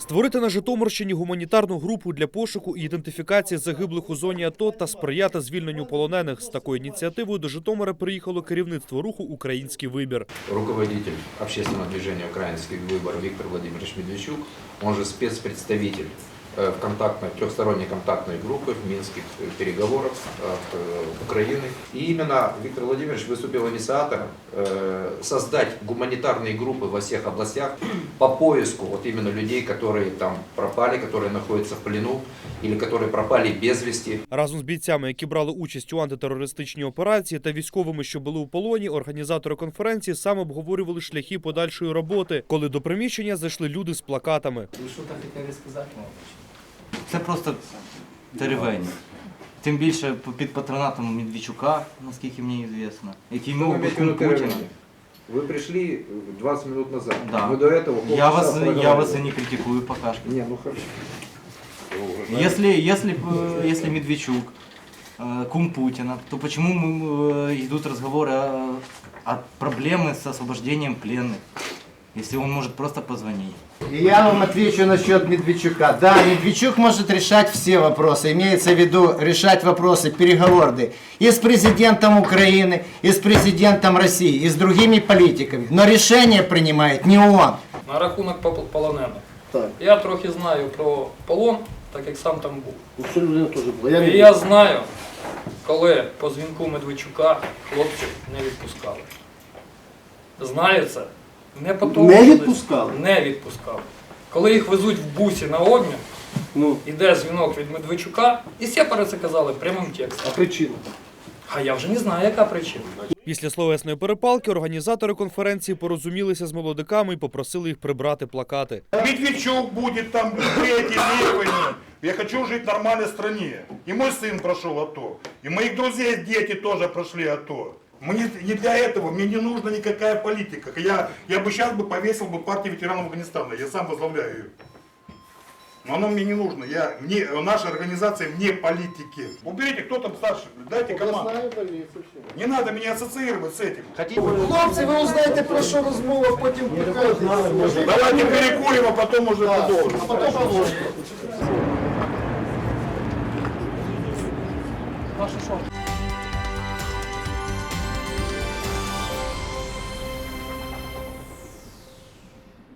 Створити на Житомирщині гуманітарну групу для пошуку і ідентифікації загиблих у зоні АТО та сприяти звільненню полонених. З такою ініціативою до Житомира приїхало керівництво руху Український вибір. руководитель общественного движения «Український вибір Віктор Владимирович Медведчук, он же спецпредставитель в контактной, трехсторонней контактной группы в минских э, переговорах от э, Украины. И именно Виктор Владимирович выступил инициатором э, создать гуманитарные группы во всех областях по поиску вот именно людей, которые там пропали, которые находятся в плену или которые пропали без вести. Разом з бійцями, які брали участь у антитерористичній операції та військовими, що були у полоні, організатори конференції саме обговорювали шляхи подальшої роботи, коли до приміщення зайшли люди з плакатами. Ви що так хотіли сказати, молодий? Це просто теревень. Тим більше під патронатом Медведчука, наскільки мені відомо, який Что вы мов имеете в кум виду Путіна. терроризм? Вы пришли 20 минут назад. Да. Мы до этого Я полчаса вас, я проговаривали. вас и не критикую пока что. Не, ну хорошо. Если, если, б, э, если Медведчук э, кум Путина, то почему мы, э, идут разговоры о, о проблемы с освобождением пленных, если он может просто позвонить? И я вам отвечу насчет Медведчука. Да, Медведчук может решать все вопросы. Имеется в виду решать вопросы переговорные и с президентом Украины, и с президентом России, и с другими политиками. Но решение принимает не он. На рахунок пол- полонених. Так. Я трохи знаю про полон, так як сам там був. Ну, Це людина теж була. Я І не я знаю, коли по дзвінку Медведчука хлопців не відпускали. Знаю це. Не по тому, Не відпускали? Не відпускали. Коли їх везуть в бусі на обмін, Ну, іде дзвінок від Медведчука, і сепари це казали прямим текстом. а причина? А я вже не знаю, яка причина. Після словесної перепалки організатори конференції порозумілися з молодиками і попросили їх прибрати плакати. Медведчук будет там третий, первый. Я хочу жить в нормальной стране. И мой сын прошел АТО. И моих друзей дети тоже прошли АТО. Мне не для этого, мне не нужна никакая политика. Я, я бы сейчас бы повесил бы партию ветеранов Афганистана. Я сам возглавляю ее. Но оно мне не нужно. Я, мне, наша организация вне политики. Уберите, кто там старший, дайте команду. Обласна больниця. все. Не надо меня ассоциировать с этим. Хлопці, ви узнаєте про що розмова, потім покажете. Давайте перекурим, а потом уже продолжим. А потім положимо. Ваше що?